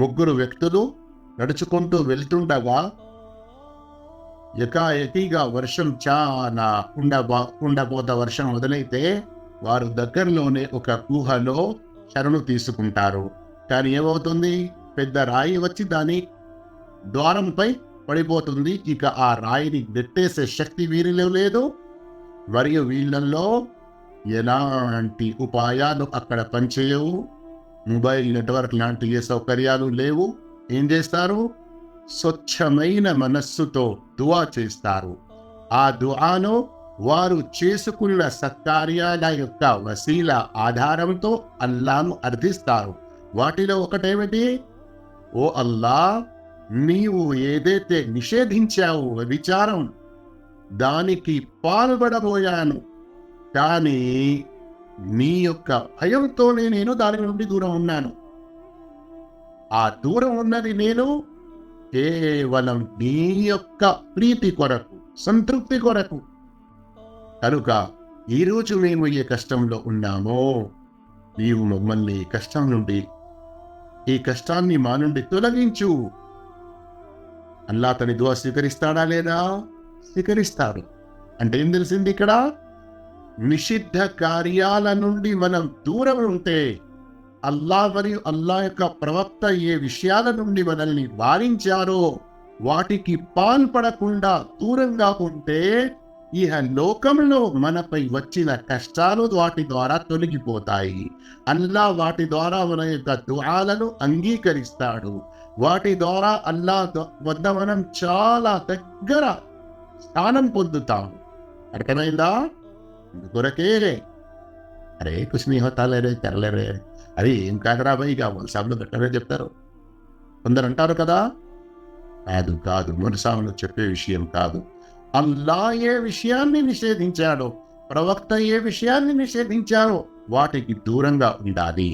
ముగ్గురు వ్యక్తులు నడుచుకుంటూ వెళ్తుండగా ఎకాఎకిగా వర్షం చాలా ఉండబో ఉండబోత వర్షం మొదలైతే వారు దగ్గరలోనే ఒక గుహలో శరణు తీసుకుంటారు. కానీ ఏమవుతుంది? పెద్ద రాయి వచ్చి దాని ద్వారంపై పడిపోతుంది. ఇక ఆ రాయిని నెట్టేసే శక్తి వీరిలో లేదు. మరియు వీళ్ళల్లో ఎలాంటి ఉపాయాలు అక్కడ పనిచేయవు? మొబైల్ నెట్వర్క్ లాంటి ఏ సౌకర్యాలు లేవు. ఏం చేస్తారు? స్వచ్ఛమైన మనస్సుతో దువా చేస్తారు. ఆ దుఆను వారు చేసుకున్న సత్కార్యాల యొక్క వసీల ఆధారంతో అల్లాను అర్థిస్తారు. వాటిలో ఒకటేమిటి? ఓ అల్లా నీవు ఏదైతే నిషేధించావు విచారం దానికి పాల్పడబోయాను. కానీ నీ యొక్క భయంతోనే నేను దాని నుండి దూరం ఉన్నాను. ఆ దూరం ఉన్నది నేను కేవలం నీ యొక్క ప్రీతి కొరకు సంతృప్తి కొరకు. కనుక ఈరోజు మేము ఏ కష్టంలో ఉన్నామో నీవు మమ్మల్ని కష్టం నుండి ఈ కష్టాన్ని మా నుండి తొలగించు. అల్లా తన దువా స్వీకరిస్తాడా లేదా? స్వీకరిస్తాడు. అంటే ఏం తెలిసింది ఇక్కడ? నిషిద్ధ కార్యాల నుండి మనం దూరం ఉంటే అల్లా మరియు అల్లా యొక్క ప్రవక్త ఏ విషయాల నుండి మనల్ని వారించారో వాటికి పాల్పడకుండా దూరంగా ఉంటే ఇహ లోకంలో మనపై వచ్చిన కష్టాలు వాటి ద్వారా తొలగిపోతాయి. అల్లా వాటి ద్వారా మన యొక్క దుఆలను అంగీకరిస్తాడు. వాటి ద్వారా అల్లా వద్ద మనం చాలా దగ్గర స్థానం పొందుతాము అర్థమైందా? అందుకొరకే అరే కుస్మి హోతాలేరే తెరలేరే అది ఏం కాదురా పోయి ఇక మనసాములు గట్టనే చెప్తారు కొందరు అంటారు కదా కాదు కాదు మనసాములు చెప్పే విషయం కాదు అల్లా ఏ విషయాన్ని నిషేధించాడో ప్రవక్త ఏ విషయాన్ని నిషేధించారో వాటికి దూరంగా ఉండాలి